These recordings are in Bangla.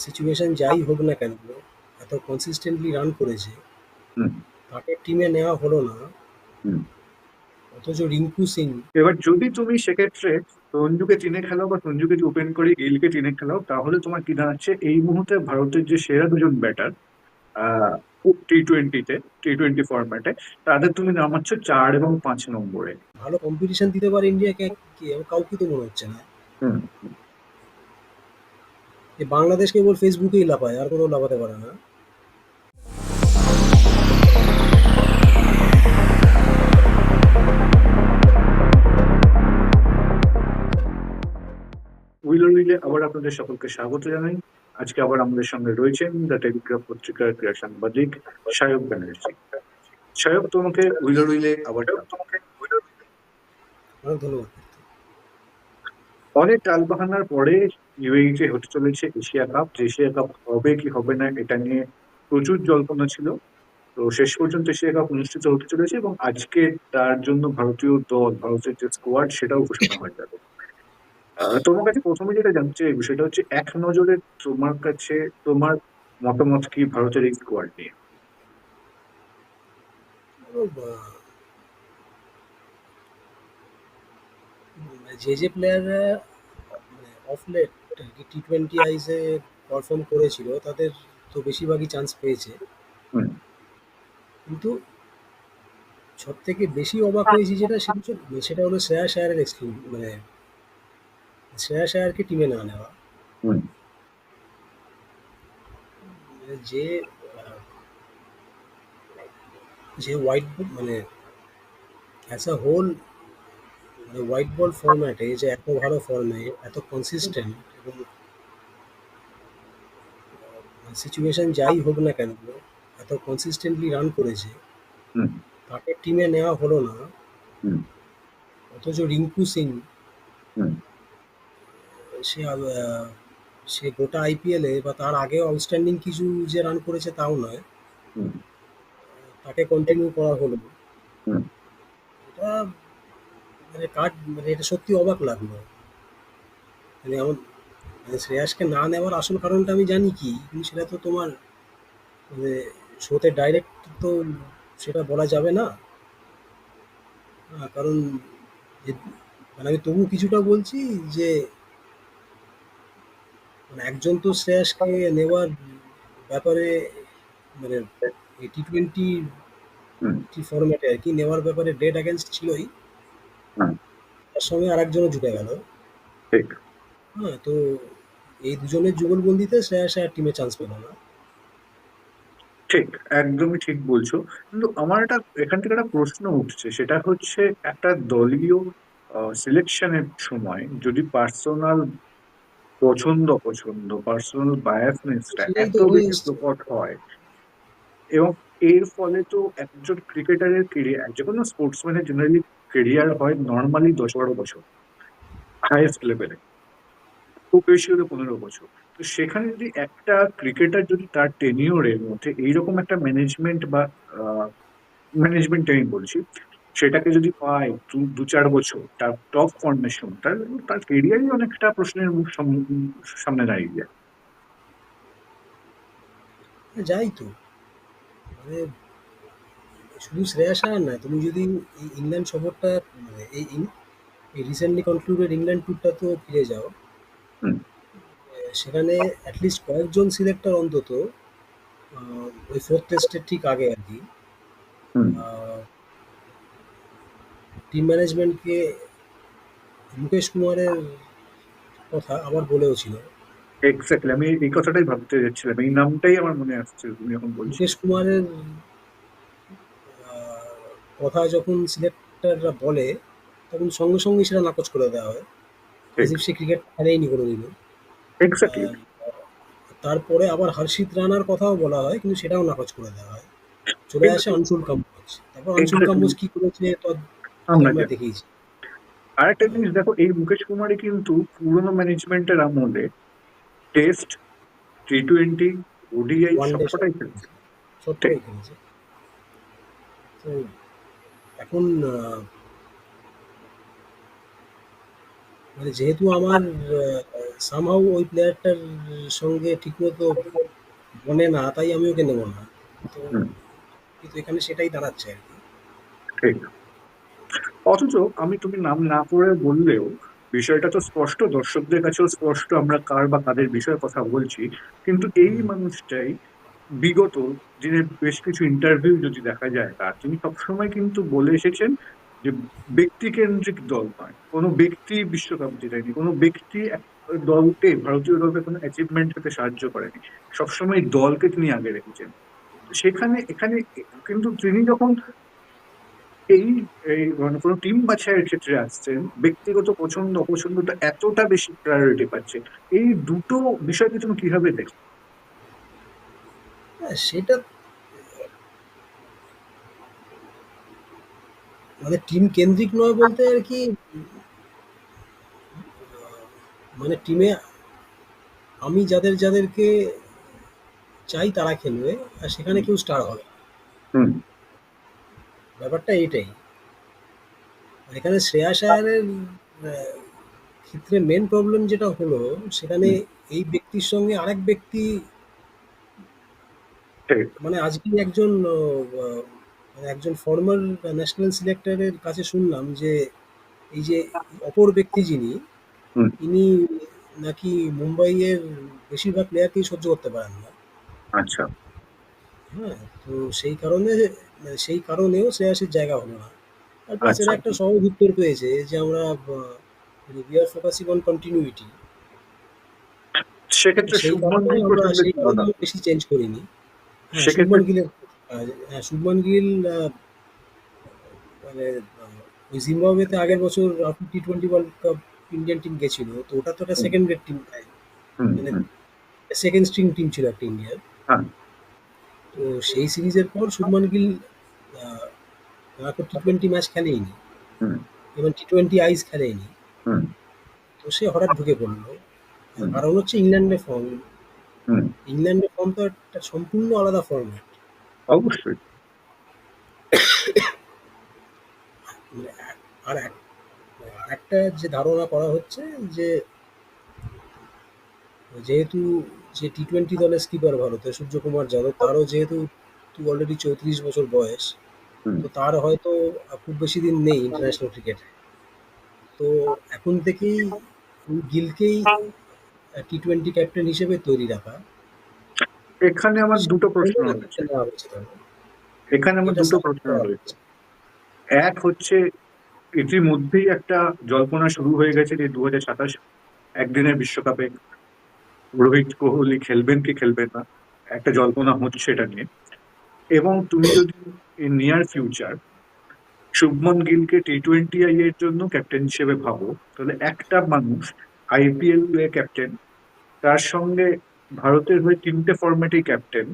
সিচুয়েশন যাই হোক না কেন এত কনসিস্টেন্টলি রান করেছে হুম। তাকে টিমে নেওয়া হলো না অথচ রিঙ্কু সিং এবার যদি তুমি সেক্ষেত্রে সঞ্জুকে টিনে খেলাও বা সঞ্জুকে ওপেন করে গিলকে টিনে খেলাও তাহলে তোমার কি দাঁড়াচ্ছে এই মুহূর্তে ভারতের যে সেরা দুজন ব্যাটার টি টোয়েন্টিতে টি টোয়েন্টি ফরম্যাটে তাদের তুমি নামাচ্ছ চার এবং পাঁচ নম্বরে। ভালো কম্পিটিশন দিতে পারে ইন্ডিয়াকে কাউকে তো মনে হচ্ছে না। বাংলাদেশ কেবল ফেসবুকেই লাফায় আর কোনো লাফাতে পারে না। উইলো উইলে আবার আপনাদের সকলকে স্বাগত জানাই। আজকে আবার আমাদের সঙ্গে রয়েছেন দ্য টেলিগ্রাফ পত্রিকার ক্রীড়া সাংবাদিক সায়ক ব্যানার্জি। সায়ক তোমাকে উইলো উইলে আবার তোমাকে অনেক টালবাহানার পরে ইউএইতে হতে চলেছে এশিয়া কাপ যে এশিয়া কাপ হবে কি হবে না, এটা নিয়ে প্রচুর জল্পনা ছিল। তো শেষ পর্যন্ত এশিয়া কাপ অনুষ্ঠিত হতে চলেছে এবং আজকে তার জন্য ভারতীয় দল, ভারতের যে স্কোয়াড সেটাও ঘোষণা হয়ে যাবে। তোমার কাছে প্রথমে যেটা জানতে চাইব, সেটা হচ্ছে এক নজরে তোমার কাছে, তোমার মতামত কি ভারতের এই স্কোয়াড নিয়ে? যে যে প্লেয়াররা মানে টি টোয়েন্টি আইসে পারফর্ম করেছিল তাদের তো বেশিরভাগই চান্স পেয়েছে। কিন্তু সব থেকে বেশি অবাক হয়েছি যেটা সেটা হলো শ্রেয়া শায়ারের এক্সক্লুড মানে শ্রেয়া শায়ারকে টিমে না নেওয়া। মানে যে যে হোয়াইট মানে অ্যাজ আ হোল মানে হোয়াইট বল ফরম্যাটে যে এত ভালো ফর্মে এত কনসিস্টেন্ট সিচুয়েশন যাই হোক না কেন এত কনসিস্টেন্টলি রান করেছে তাকে টিমে নেওয়া হলো না অথচ রিঙ্কু সিং সে সে গোটা আইপিএলে বা তার আগেও আউটস্ট্যান্ডিং কিছু যে রান করেছে তাও নয় তাকে কন্টিনিউ করা হলো। এটা মানে কার মানে এটা সত্যি অবাক লাগল। মানে আমার মানে শ্রেয়াসকে না নেওয়ার আসল কারণটা আমি জানি কি কিন্তু সেটা তো তোমার মানে শোতে ডাইরেক্ট তো সেটা বলা যাবে না। কারণ মানে আমি তবু কিছুটা বলছি যে মানে একজন তো শ্রেয়াসকে নেওয়ার ব্যাপারে মানে টি টোয়েন্টি হুম। ফরম্যাটে আর কি নেওয়ার ব্যাপারে ডেট অ্যাগেনস্ট ছিলই। তার সঙ্গে আরেকজনও জুটে গেল। ঠিক। হ্যাঁ তো এই দুজনের যুগলবন্দিতে শ্রেয়াস আর টিমে চান্স পেল না। ঠিক একদমই ঠিক বলছো। কিন্তু আমার একটা এখান থেকে একটা প্রশ্ন উঠছে সেটা হচ্ছে একটা দলীয় সিলেকশনের সময় যদি পার্সোনাল পছন্দ পছন্দ পার্সোনাল বায়াসনেসটা এত বেশি। প্রকট হয় এবং এর ফলে তো একজন ক্রিকেটারের কেরিয়ার যে কোনো স্পোর্টসম্যানের জেনারেলি কেরিয়ার হয় নর্মালি দশ বারো বছর হাইয়েস্ট লেভেলে খুব বেশি হলে পনেরো বছর। তো সেখানে যদি একটা ক্রিকেটার যদি তার টেনিওরের মধ্যে এইরকম একটা ম্যানেজমেন্ট বা ম্যানেজমেন্ট আমি বলছি সেটাকে যদি পায় দু- চার বছর তার টপ ফর্মেশন তার তার কেরিয়ারই অনেকটা প্রশ্নের মুখ সামনে দাঁড়িয়ে যায়। হ্যাঁ, যাই তো। মানে শুধু শ্রেয়াস আয়ার নয় তুমি যদি ইংল্যান্ড সফরটা মানে এই রিসেন্টলি কনক্লুডেড ইংল্যান্ড ট্যুরটা তো ফিরে যাও সেখানে অ্যাটলিস্ট কয়েকজন সিলেক্টর অন্তত আহ, ওই ফোর্থ টেস্টের ঠিক আগে আর কি। টিম ম্যানেজমেন্টকে মুকেশ কুমারের কথা আবার বলেও ছিল। এক্স্যাক্টলি আমি এই কথাটাই ভাবতে যাচ্ছিলাম। এই নামটাই আমার মনে আসছে তুমি এখন বলছি। মুকেশ কুমারের আহ, কথা যখন সিলেক্টররা বলে তখন সঙ্গে সঙ্গে সেটা নাকচ করে দেওয়া হয়। সে ক্রিকেট খেলেইনি কোনোদিনও। এক্স্যাক্টলি তারপরে আবার হর্ষিত রানার কথাও বলা হয় কিন্তু সেটাও নাকচ করে দেওয়া হয়। চলে আসে অনসুল কাম্বোজ। তারপর অনসুল কাম্বোজ কি করেছে আমরা। দেখেইছি আরেকটা জিনিস দেখো এই মুকেশ কুমারই কিন্তু পুরোনো ম্যানেজমেন্টের আমলে টেস্ট টি টোয়েন্টি ওডিআই সবটাই খেলেছে। তো এখন মানে যেহেতু আমার সামহাউ ওই প্লেয়ারটার সঙ্গে ঠিকমতো বনে না তাই আমি ওকে নেব না। তো কিন্তু এখানে সেটাই দাঁড়াচ্ছে আর কি। ঠিক। অথচ আমি তুমি নাম না করে বললেও বিষয়টা তো স্পষ্ট দর্শকদের কাছেও স্পষ্ট আমরা কার বা কাদের বিষয়ে কথা বলছি। কিন্তু এই মানুষটাই বিগত দিনের বেশ কিছু ইন্টারভিউ যদি দেখা যায় তার। তিনি সবসময় কিন্তু বলে এসেছেন যে ব্যক্তিকেন্দ্রিক দল নয়। কোনো ব্যক্তি বিশ্বকাপ জেতায়নি কোনো ব্যক্তি দলকে ভারতীয় দলকে কোনো অ্যাচিভমেন্ট পেতে সাহায্য করেনি। সবসময় দলকে তিনি আগে রেখেছেন। সেখানে এখানে কিন্তু তিনি যখন এই এই মানে কোনো টিম বাছাইয়ের ক্ষেত্রে আসছেন ব্যক্তিগত পছন্দ অপছন্দটা এতটা বেশি প্রায়োরিটি পাচ্ছে এই দুটো বিষয়কে তুমি কীভাবে দেখো? হ্যাঁ, সেটা মানে টিম কেন্দ্রিক নয় বলতে আর কি মানে টিমে আমি যাদের যাদেরকে চাই তারা খেলবে আর সেখানে কেউ স্টার হবে। ব্যাপারটা এইটাই। এখানে শ্রেয়া আয়ারের আহ, ক্ষেত্রে মেন প্রবলেম যেটা হলো সেখানে এই ব্যক্তির সঙ্গে আরেক ব্যক্তি মানে আজকে একজন একজন ফর্মার ন্যাশনাল সিলেক্টরের কাছে শুনলাম যে এই যে অপর ব্যক্তি যিনি ইনি নাকি মুম্বাইয়ের বেশিরভাগ প্লেয়ারকেই সহ্য করতে পারেন না। আচ্ছা। হ্যাঁ তো সেই কারণে মানে সেই কারণেও শ্রেয়াসের জায়গা হলো না। আর আচ্ছা। একটা সহজ উত্তর পেয়েছে যে আমরা we are focusing on continuity সেক্ষেত্রে বেশি চেঞ্জ করিনি। হ্যাঁ সেক্ষেত্রে- গিলের শুভমান গিল মানে ওই জিম্বাবুয়েতে আগের বছর T twenty world cup Indian team গেছিল তো ওটা তো একটা সেকেন্ড গ্রেড টিম মানে সেকেন্ড স্ট্রিং টিম ছিল একটা ইন্ডিয়ার হ্যাঁ। তো সেই সিরিজের পর Shubman Gill T twenty match খেলেইনি। এবং টি টোয়েন্টি আইস খেলেইনি। তো সে হঠাৎ ঢুকে পড়ল। কারণ হচ্ছে ইংল্যান্ডের ফর্ম ইংল্যান্ডের ফর্ম তো একটা সম্পূর্ণ আলাদা ফর্ম্যাট অবশ্যই আর একটা যে ধারণা করা হচ্ছে যে যেহেতু যে টি টোয়েন্টি দলের স্কিপার ভারতে সূর্যকুমার যাদব তারও যেহেতু তুই অলরেডি চৌত্রিশ বছর বয়স তো তার হয়তো খুব বেশি দিন নেই ইন্টারন্যাশনাল ক্রিকেটে তো এখন থেকেই গিলকেই টি টোয়েন্টি ক্যাপ্টেন হিসেবে তৈরি রাখা। এখানে আমার দুটো প্রশ্ন। এখানে আমার দুটো প্রশ্ন রয়েছে হচ্ছে। এক হচ্ছে ইতিমধ্যেই একটা জল্পনা শুরু হয়ে গেছে যে দু হাজার সাতাশ একদিনের বিশ্বকাপে রোহিত কোহলি খেলবেন কি খেলবেন না একটা জল্পনা হচ্ছে এটা নিয়ে এবং তুমি যদি নিয়ার ফিউচার শুভমন গিলকে টি টোয়েন্টি আই এর জন্য ক্যাপ্টেন হিসেবে ভাবো তাহলে একটা মানুষ আইপিএল এ ক্যাপ্টেন তার সঙ্গে ভারতের হয়ে তিনটে ফরম্যাটেই ক্যাপ্টেন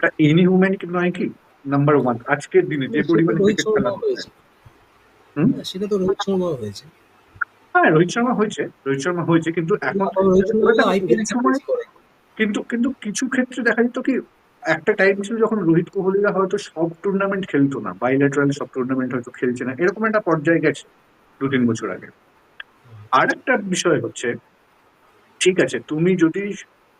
তা ইনহিউম্যান নয় কি? নাম্বার ওয়ান আজকের দিনে যে পরিমাণে ক্রিকেট খেলা হ্যাঁ, সেটা তো রোহিত শর্মা হয়েছে। হ্যাঁ রোহিত শর্মা হয়েছে রোহিত শর্মা হয়েছে কিন্তু এখন সময় কিন্তু কিন্তু কিছু ক্ষেত্রে দেখা যেত কি একটা টাইম ছিল যখন রোহিত কোহলিরা হয়তো সব টুর্নামেন্ট খেলতো না বাইল্যাটারাল সব টুর্নামেন্ট হয়তো খেলছে না এরকম একটা পর্যায়ে গেছে দু তিন বছর আগে। আর একটা বিষয় হচ্ছে ঠিক আছে তুমি যদি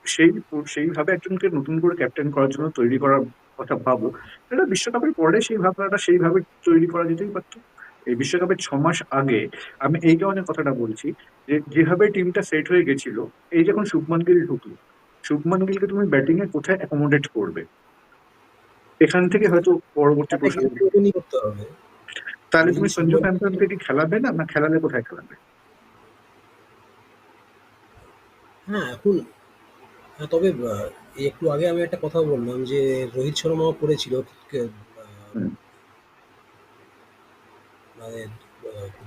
সেই সেইভাবে একজনকে নতুন করে ক্যাপ্টেন করার জন্য তৈরি করার কথা ভাবো তাহলে বিশ্বকাপের পরে সেই ভাবনাটা সেইভাবে তৈরি করা যেতেই পারতো। এই বিশ্বকাপের ছ মাস আগে আমি এই কারণে কথাটা বলছি যে যেভাবে টিমটা সেট হয়ে গেছিল এই যখন শুভমান গিল ঢুকলো শুভমান গিলকে তুমি ব্যাটিং এ কোথায় অ্যাকোমোডেট করবে? এখান থেকে হয়তো পরবর্তী প্রশ্ন। তাহলে তুমি সঞ্জু স্যামসনকে কি খেলাবে না না খেলালে কোথায় খেলাবে? হ্যাঁ এখন তবে একটু আগে আমি একটা কথা বললাম যে রোহিত শর্মাও করেছিল মানে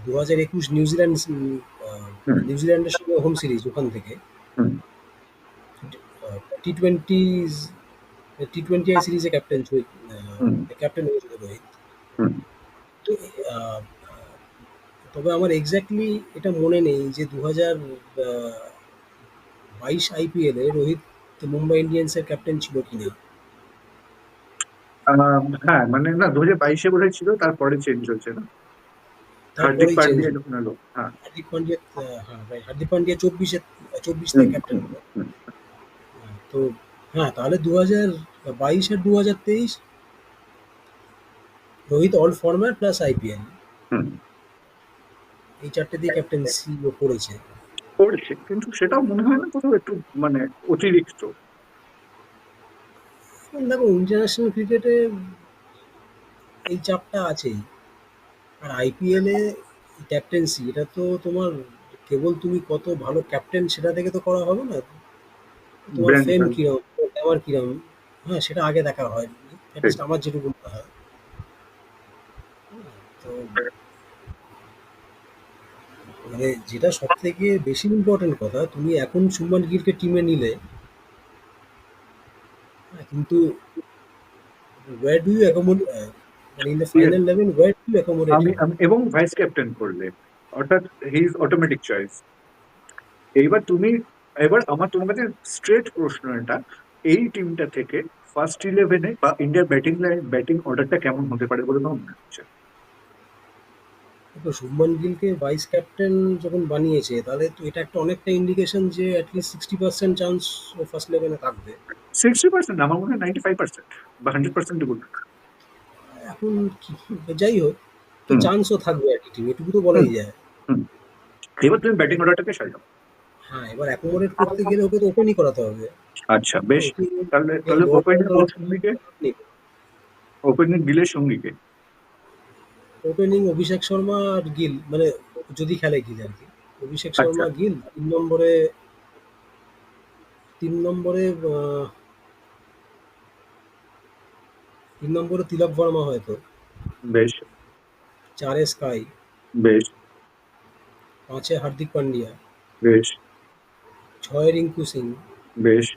দু হাজার একুশ নিউজিল্যান্ড। নিউজিল্যান্ডের সঙ্গে হোম সিরিজ ওখান থেকে। T twenty T twenty I সিরিজে ক্যাপ্টেন ক্যাপ্টেন হয়েছিল রোহিত। তো তবে আমার এক্স্যাক্টলি এটা মনে নেই যে দু হাজার বাইশ আইপিএলে রোহিত মুম্বাই ইন্ডিয়ান্সের ক্যাপ্টেন ছিল কিনা? হ্যাঁ মানে না দু হাজার বাইশে বোধহয় ছিল তারপরে চেঞ্জ হয়েছে না। হার্দিক পান্ডিয়া যখন এলো হ্যাঁ। হার্দিক পান্ডিয়া হ্যাঁ হার্দিক পান্ডিয়া চব্বিশে চব্বিশ থেকে ক্যাপ্টেন হলো। হ্যাঁ, তো হ্যাঁ তাহলে দু হাজার বাইশ আর দু হাজার তেইশ Rohit all format plus IPL. এই চারটে দিয়ে ক্যাপ্টেন্সি করেছে। করেছে কিন্তু সেটাও মনে হয় না কোথাও একটু মানে অতিরিক্ত। দেখো ইন্টারন্যাশনাল ক্রিকেটে এই চাপটা আছেই। আর আইপিএলে ক্যাপ্টেন্সি এটা তো তোমার কেবল তুমি কত ভালো ক্যাপ্টেন সেটা থেকে তো করা হবে না। তোমার ফেম কিরম আমার কিরম হ্যাঁ সেটা আগে দেখা হয় আমার যেটুকু হয়। তো মানে যেটা সব থেকে বেশি ইম্পর্টেন্ট কথা তুমি এখন সুমন গিলকে টিমে নিলে হ্যাঁ, কিন্তু ওয়ার ডু ইউ অ্যাকোমোডেট মানে in the final level or do you accommodate আমি আমি- এবং ভাইস ক্যাপ্টেন করলে অর্থাৎ হি ইজ অটোমেটিক চয়েস এইবার তুমি এবার আমার তোমার কাছে স্ট্রেট প্রশ্ন এটা এই টিমটা থেকে ফার্স্ট ইলেভেনে বা ইন্ডিয়ার ব্যাটিং লাইন ব্যাটিং অর্ডারটা কেমন হতে পারে বলে তোমার মনে হচ্ছে? তো শুভমান গিলকে ভাইস ক্যাপ্টেন যখন বানিয়েছে তাহলে তো এটা একটা অনেকটা ইন্ডিকেশন যে at least sixty percent chance O first ইলেভেনে থাকবে। সিক্সটি পার্সেন্ট আমার মনে হয় নাইনটি ফাইভ পার্সেন্ট বা হান্ড্রেড পার্সেন্ট এখন কি- যাই হোক তো। চান্সও থাকবে আর কি টিম এটুকু তো বলাই যায়। এবার তুমি ব্যাটিং অর্ডারটাকে সাজাও। হ্যাঁ এবার অ্যাকোমোডেট করতে গেলে ওকে তো ওপেনই করাতে হবে। আচ্ছা বেশ। তাহলে তাহলে ওপেনিং অর্ডার সঙ্গীকে ওপেনিং গিলের সঙ্গীকে। ওপেনিং অভিষেক শর্মা আর গিল মানে যদি খেলে গিল আর কি। অভিষেক শর্মা আচ্ছা। গিল তিন নম্বরে তিন নম্বরে তিন নম্বরে তিলক বর্মা হয়তো বেশ। চারে স্কাই। বেশ। পাঁচে হার্দিক পান্ডিয়া। বেশ। ছয় রিঙ্কু সিং। বেশ।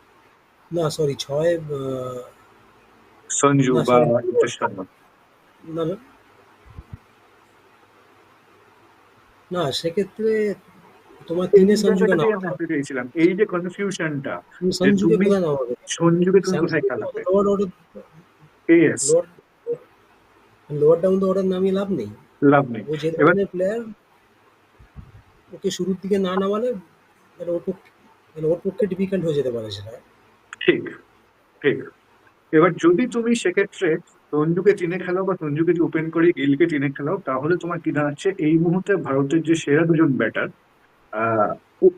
না সরি ছয় সঞ্জু বা. শর্মা। না না। না সেক্ষেত্রে তোমার তিনে হবে। আসতে চেয়েছিলাম এই যে কনফিউশনটা তুমি- কোথায় নামাবে সঞ্জুকে তুমি কোথায় lower order as lower lower down the order নামিয়ে লাভ নেই। লাভ নেই। ও যে ধরনের প্লেয়ার ওকে শুরুর দিকে না নামালে মানে ওর পক্ষে মানে ওর পক্ষে ডিফিকাল্ট হয়ে যেতে পারে সেটা। ঠিক ঠিক। এবার যদি তুমি সেক্ষেত্রে সঞ্জুকে টিনে খেলাও বা সঞ্জুকে যদি ওপেন করে গিলকে টিনে খেলাও তাহলে তোমার কি দাঁড়াচ্ছে এই মুহূর্তে ভারতের যে সেরা দুজন ব্যাটার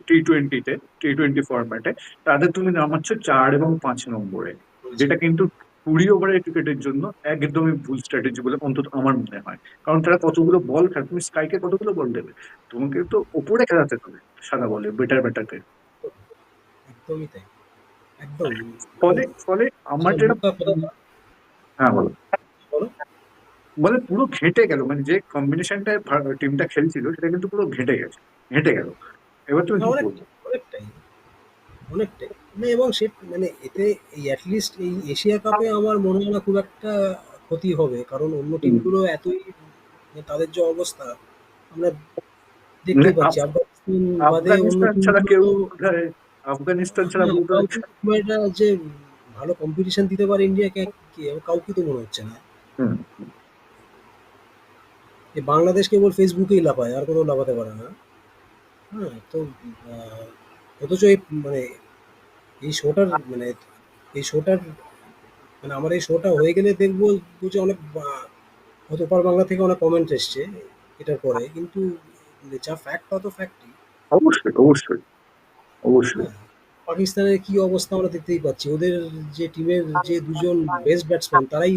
টি টোয়েন্টিতে টি টোয়েন্টি ফরম্যাটে তাদের তুমি নামাচ্ছ চার এবং পাঁচ নম্বরে যেটা কিন্তু কুড়ি ওভারের ক্রিকেটের জন্য একদমই ভুল স্ট্র্যাটেজি বলে অন্তত আমার মনে হয়। কারণ তারা কতগুলো বল খেলে তুমি স্কাইকে কতগুলো বল দেবে? তোমাকে তো ওপরে খেলাতে হবে সাদা বলে বেটার ব্যাটারকে একদমই তাই। একদম। ফলে ফলে আমার যেটা মোটা কথা- হ্যাঁ বলো। মানে পুরো ঘেঁটে গেল মানে যে কম্বিনেশনটা টিমটা খেলছিল সেটা কিন্তু পুরো ঘেঁটে গেছে ঘেঁটে গেল। এবার তুমি অনেকটাই অনেকটাই না এবং সে মানে এতে এই অ্যাটলিস্ট এই এশিয়া কাপে আমার মনে হয় না খুব একটা ক্ষতি হবে কারণ অন্য টিমগুলো এতই মানে তাদের যে অবস্থা আমরা দেখতে মানে পাচ্ছি। আফগানিস্তান ছাড়া কেউ আফগানিস্তান ছাড়া যে ভালো কম্পিটিশন দিতে পারে ইন্ডিয়াকে কি? কাউকে তো মনে হচ্ছে না। হুম, যে বাংলাদেশ কেবল ফেসবুকেই লাফায় আর কোথাও লাফাতে পারে না। হ্যাঁ তো অথচ এই মানে এই শোটার মানে এই শোটার মানে আমার এই শোটা হয়ে গেলে দেখব যে অনেক হয়তো ওপার বাংলা থেকে অনেক কমেন্ট এসছে এটার পরে। কিন্তু যা ফ্যাক্ট তা তো ফ্যাক্টই অবশ্যই অবশ্যই। অবশ্যই। পাকিস্তানের কি অবস্থা আমরা দেখতেই পাচ্ছি। ওদের যে টিমের যে দুজন বেস্ট ব্যাটসম্যান তারাই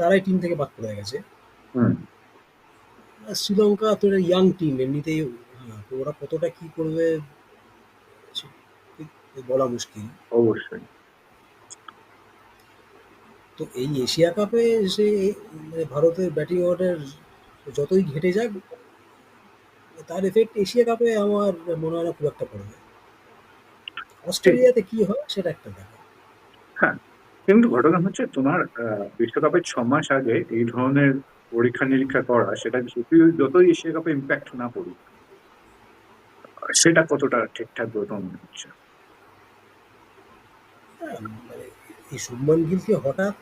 তারাই টিম থেকে বাদ পড়ে গেছে। শ্রীলঙ্কা তো ইয়াং টিম এমনিতেই হ্যাঁ, তো ওরা কতটা কি করবে বলা মুশকিল। অবশ্যই। তো এই এশিয়া কাপে সে মানে ভারতের ব্যাটিং অর্ডার যতই ঘেটে যাক তার এফেক্ট এশিয়া কাপে আমার মনে হয় না খুব একটা পড়বে অস্ট্রেলিয়াতে কি হয় সেটা একটা দেখা কিন্তু ঘটনা হচ্ছে তোমার বিশ্বকাপের ছ মাস আগে এই ধরনের পরীক্ষা নিরীক্ষা করা সেটা যতই যতই এশিয়া কাপে ইম্প্যাক্ট না পড়ুক সেটা কতটা ঠিকঠাক মনে হচ্ছে? হ্যাঁ, মানে এই শুভমান গিলকে হঠাৎ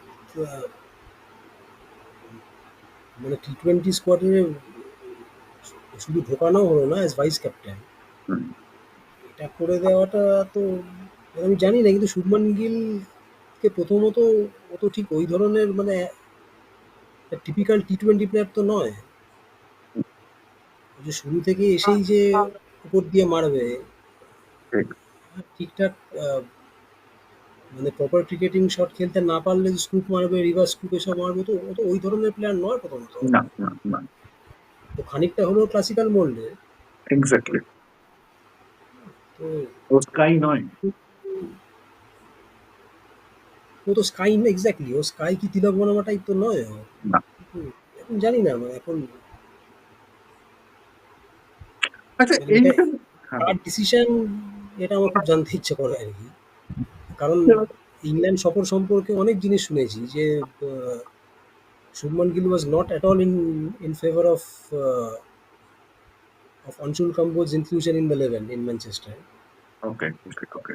মানে টি টোয়েন্টি স্কোয়াডে শুধু ঢোকানো হলো না অ্যাজ ভাইস ক্যাপ্টেন এটা করে দেওয়াটা তো আমি জানি না কিন্তু শুভমান গিলকে প্রথমত ও তো ঠিক ওই ধরনের মানে টিপিক্যাল টি টোয়েন্টি প্লেয়ার তো নয়। যে শুরু থেকে এসেই যে উপর দিয়ে মারবে ঠিকঠাক মানে প্রপার ক্রিকেটিং শট খেলতে না পারলে স্কুপ মারবে রিভার্স স্কুপ এসব মারবে তো ও তো ওই ধরনের প্লেয়ার নয় প্রথমত। তো খানিকটা হলেও ক্লাসিক্যাল মোল্ডে এক্স্যাক্টলি তো ও স্কাই নয়। ও তো স্কাই না এক্স্যাক্টলি ও স্কাই কি তিলক বনামা টাইপ তো নয় না। এখন জানি না মানে এখন আচ্ছা মানে এই ডিসিশন এটা আমার খুব জানতে ইচ্ছে করে আর কি। কারণ ইংল্যান্ড সফর সম্পর্কে অনেক জিনিস শুনেছি যে আহ, Shubman Gill was not at all in in favour of of Anshul Kamboj inclusion in the eleven in Manchester okay okay okay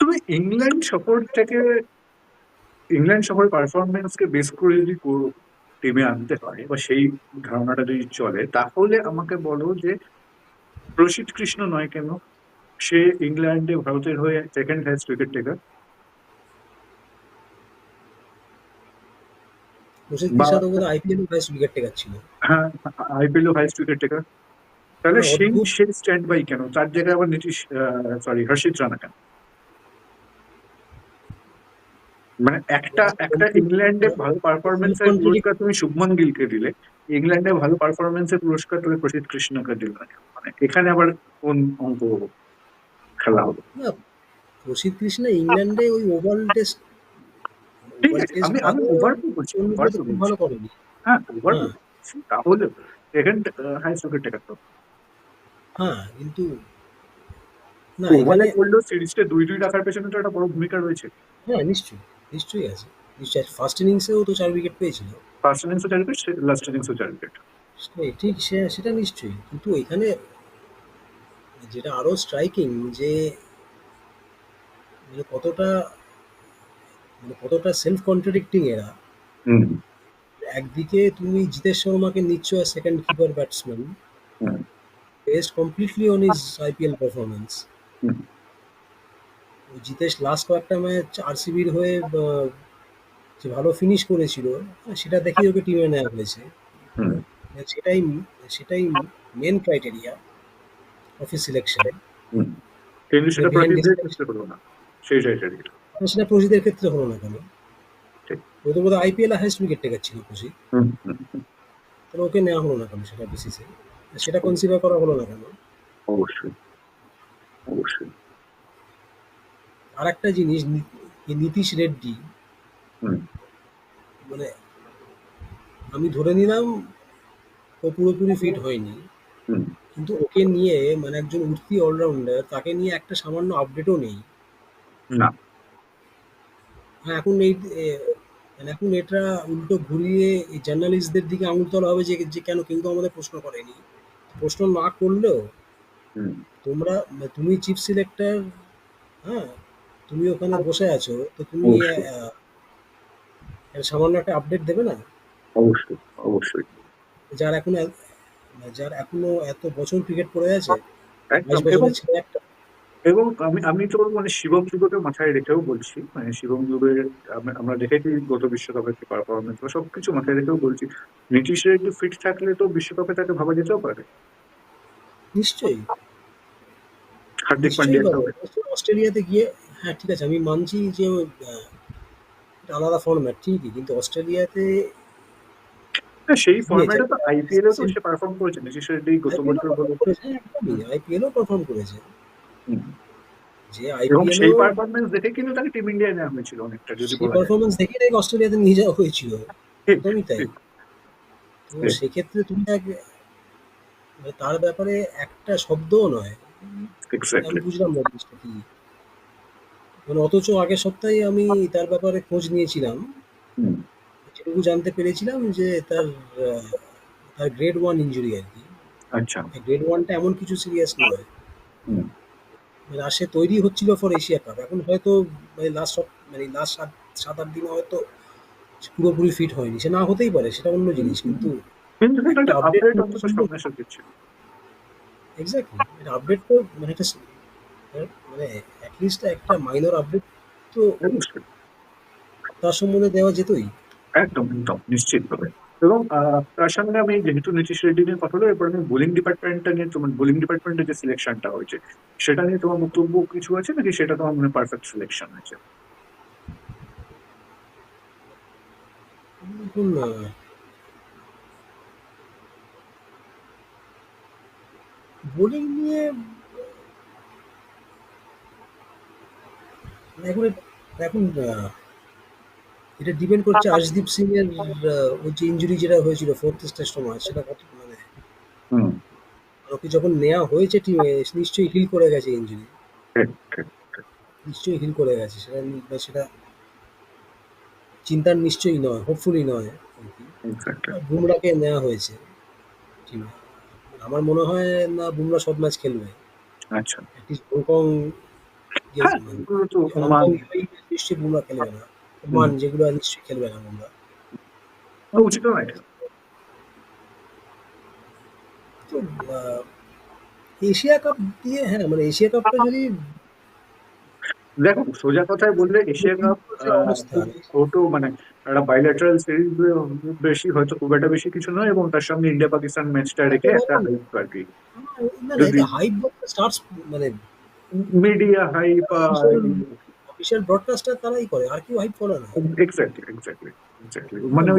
তুমি ইংল্যান্ড সফরটাকে ইংল্যান্ড সফরের পারফরমেন্সকে বেস করে যদি টিমে আনতে হয় বা সেই ধারণাটা যদি চলে তাহলে আমাকে বলো যে প্রসিদ্ধ কৃষ্ণ নয় কেন? সে ইংল্যান্ডে ভারতের হয়ে second highest wicket taker Rashid বা- কৃষ্ণা তো বোধহয় আইপিএল বেস্ট উইকেট টেকার ছিল। হ্যাঁ আইপিএল হাইস্ট উইকেট টেকার তাহলে সেই সেই স্ট্যান্ড বাই কেন? তার জায়গায় আবার নীতিশ সরি হর্ষিত রানা কেন? মানে একটা একটা ইংল্যান্ডে ভালো পারফরমেন্সের পুরস্কার তুমি শুভমান গিলকে দিলে ইংল্যান্ডে ভালো পারফরমেন্সের পুরস্কার তুমি প্রসিদ্ধ কৃষ্ণকে দিলে। মানে এখানে আবার কোন অঙ্ক খেলা হলো? প্রসিদ্ধ কৃষ্ণা ইংল্যান্ডে ওই ওভার টেস্ট ঠিক আছে আমি আমি ওভার বলছি over খুব বলছি। ভালো করেনি হ্যাঁ হ্যাঁ। তাহলে হ্যাঁ কিন্তু না করলেও সিরিজটা দুই দুই রাখার পেছনে তো একটা বড় ভূমিকা রয়েছে। হ্যাঁ নিশ্চয়ই নিশ্চয়ই আছে। নিশ্চয়ই ফার্স্ট ইনিংসেও তো চার উইকেট পেয়েছিল। ফার্স্ট ইনিংসও চার উইকেট লাস্ট ইনিংসও চার উইকেট ঠিক সে সেটা নিশ্চয়ই। কিন্তু এখানে যেটা আরও স্ট্রাইকিং যে কতটা মানে কতটা সেলফ কন্ট্রাডিক্টিং এরা একদিকে তুমি জিতেশ শর্মাকে নিচ্ছ second keeper batsman best completely on is IPL performance Jitesh last কয়েকটা ম্যাচ আরসিবির হয়ে যে ভালো ফিনিশ করেছিল সেটা দেখেই ওকে টিমে নেওয়া হয়েছে। সেটাই সেটাই মেন ক্রাইটেরিয়া অফিস সিলেকশনে সেটা প্রতিদিনের this- না সেই ক্রাইটেরিয়া সেটা প্রসিদের ক্ষেত্রে হলো না কেন। ও তো বোধহয় আইপিএল হাইস্ট উইকেট টেকার ছিল হুম। তাহলে ওকে নেওয়া হলো না কেন সেটা বেসিসে সেটা কনসিডার করা হলো না কেন? অবশ্যই। অবশ্যই। আর একটা জিনিস নীতিশ রেড্ডি মানে আমি ধরে নিলাম ও পুরোপুরি ফিট হয়নি। কিন্তু ওকে নিয়ে মানে একজন উঠতি অলরাউন্ডার তাকে নিয়ে একটা সামান্য আপডেটও নেই। না। এখন এই মানে এখন এটা উল্টো ঘুরিয়ে এই জার্নালিস্টদের দিকে আঙুল তোলা হবে যে যে কেন কেউ তো আমাদের প্রশ্ন করেনি। প্রশ্ন না করলেও তোমরা মানে তুমি চিফ সিলেক্টর হ্যাঁ তুমি ওখানে বসে আছো তো তুমি সামান্য একটা আপডেট দেবে না? অবশ্যই অবশ্যই। যার এখন যার এখনও এত বছর ক্রিকেট পড়ে আছে একটা। এবং আমি আমি তো মানে শিবম দুবেকে মাথায় রেখেও বলছি মানে শিবম আম- আমরা দেখেছি গত বিশ্বকাপের কি পারফরমেন্স বা সবকিছু মাথায় রেখেও বলছি। নীতিশের একটু ফিট থাকলে তো বিশ্বকাপে তাকে ভাবা যেতেও পারে। নিশ্চয়ই। হার্দিক পান্ডিয়া অস্ট্রেলিয়াতে গিয়ে হ্যাঁ ঠিক আছে আমি মানছি যে আলাদা ফর্ম্যাট ঠিকই কিন্তু অস্ট্রেলিয়াতে সেই ফর্ম্যাটে তো আইপিএল তো সে পারফর্ম করেছে রেড্ডি গত বছর আইপিএলও পারফর্ম করেছে হুম। যে এবং সেই পারফরমেন্স দেখে কিন্তু তাকে টিম ইন্ডিয়ায় নেওয়া হয়েছিল অনেকটা যদি সেই পারফরমেন্স দেখে তাকে অস্ট্রেলিয়াতে নিয়ে যাওয়া হয়েছিল একদমই তাই। তো সেক্ষেত্রে তুমি এক- মানে তার ব্যাপারে একটা শব্দও নয়। আমি বুঝলাম না জিনিসটা কি। মানে অথচ আগের সপ্তাহে আমি তার ব্যাপারে খোঁজ নিয়েছিলাম। যেটুকু জানতে পেরেছিলাম যে তার আহ, তার গ্রেড ওয়ান ইঞ্জুরি আর কি। আচ্ছা। গ্রেড ওয়ানটা এমন কিছু সিরিয়াস নয়। মানে আর তৈরি হচ্ছিল ফর এশিয়া কাপ এখন হয়তো মানে লাস্ট মানে লাস্ট সাত সাত আট দিনে হয়তো পুরোপুরি ফিট হয়নি। সে না হতেই পারে সেটা অন্য জিনিস কিন্তু আপডেট এক্স্যাক্টলি আপডেট তো মানে একটা মানে অ্যাটলিস্ট একটা মাইনর আপডেট তো। তার সম্বন্ধে দেওয়া যেতই। একদম একদম। নিশ্চিতভাবে। এবং তার সঙ্গে আমি যেহেতু নীতিশ রেড্ডি নিয়ে কথা হলো এরপর আমি বোলিং ডিপার্টমেন্টটা নিয়ে তোমার বোলিং ডিপার্টমেন্টের যে সিলেকশনটা হয়েছে, সেটা নিয়ে তোমার বক্তব্য কিছু আছে নাকি সেটা তোমার মনে পারফেক্ট সিলেকশন হয়েছে? বোলিং নিয়ে, এখন এখন এটা ডিপেন্ড করছে আশদীপ সিং এর ওই যে ইঞ্জুরি যেটা হয়েছিল ফোর্থ টেস্ট সময় সেটা কত মানে? হুম। ওকে যখন নেওয়া হয়েছে টিমে নিশ্চয়ই হিল করে গেছে ইঞ্জুরি ঠিক নিশ্চয়ই হিল করে গেছে সেটা সেটা চিন্তার নিশ্চয়ই নয় হোপফুলি নয়। বুমরাকে নেওয়া হয়েছে টিমে আমার মনে হয় না বুমরা সব ম্যাচ খেলবে। আচ্ছা। হংকং যে- হ্যাঁ মানে হংকং নিশ্চয়ই বুমরা খেলবে না। ওমান যেগুলো নিশ্চয়ই খেলবে না বুমরা উচিত নয় এটা। তো আহ, এশিয়া কাপ দিয়ে হ্যাঁ মানে এশিয়া কাপটা যদি দেখো সোজা কথায় বললে এশিয়া কাপ যে অবস্থা ছোট মানে একটা বাইল্যাটারাল সিরিজ বেশি হয়তো খুব একটা বেশি কিছু নয় এবং তার সঙ্গে ইন্ডিয়া পাকিস্তান ম্যাচটা রেখে একটা hype আর কি না যদি- না হাইপ স্টার্টস মানে মিডিয়া হাইপ অফিসিয়াল ব্রডকাস্টার তারাই করে আর কেউ হাইপ করে না। এক্স্যাক্টলি এক্স্যাক্টলি এক্স্যাক্টলি মানে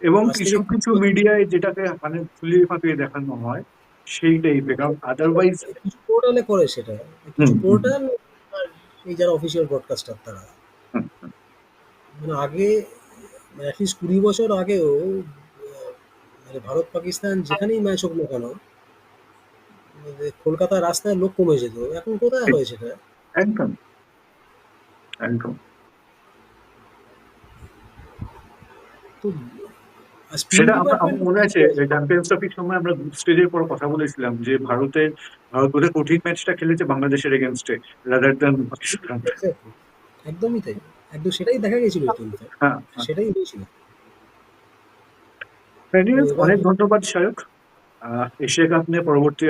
এবং কিছু কিছু মিডিয়ায় যেটাকে মানে ফুলিয়ে ফাঁপিয়ে দেখানো হয় সেই টাইপের কারণ আদারওয়াইজ কিছু পোর্টালে করে সেটা। কিছু পোর্টাল এই যারা অফিসিয়াল ব্রডকাস্টার তারা। মানে আগে মানে অ্যাটলিস্ট কুড়ি বছর আগেও মানে ভারত পাকিস্তান যেখানেই ম্যাচ হোক না কেন মানে কলকাতার রাস্তায় লোক কমে যেত। এখন কোথায় হয় সেটা? একদম। একদম। সেটা আমার মনে আছে চ্যাম্পিয়ন্স ট্রফির সময় আমরা গ্রুপ স্টেজের পর কথা বলেছিলাম যে ভারতের ভারত বোধহয় কঠিন ম্যাচটা খেলেছে বাংলাদেশের এগেনস্টে রাদার দ্যান পাকিস্তান একদমই তাই। একদম সেটাই দেখা গেছিল fact। হ্যাঁ সেটাই হয়েছিল। অনেক ধন্যবাদ আহ, এশিয়া কাপ নিয়ে পরবর্তী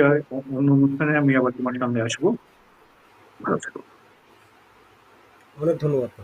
অন্য অনুষ্ঠানে আমি আবার তোমার সামনে আসব। ভালো থেকো। অনেক ধন্যবাদ।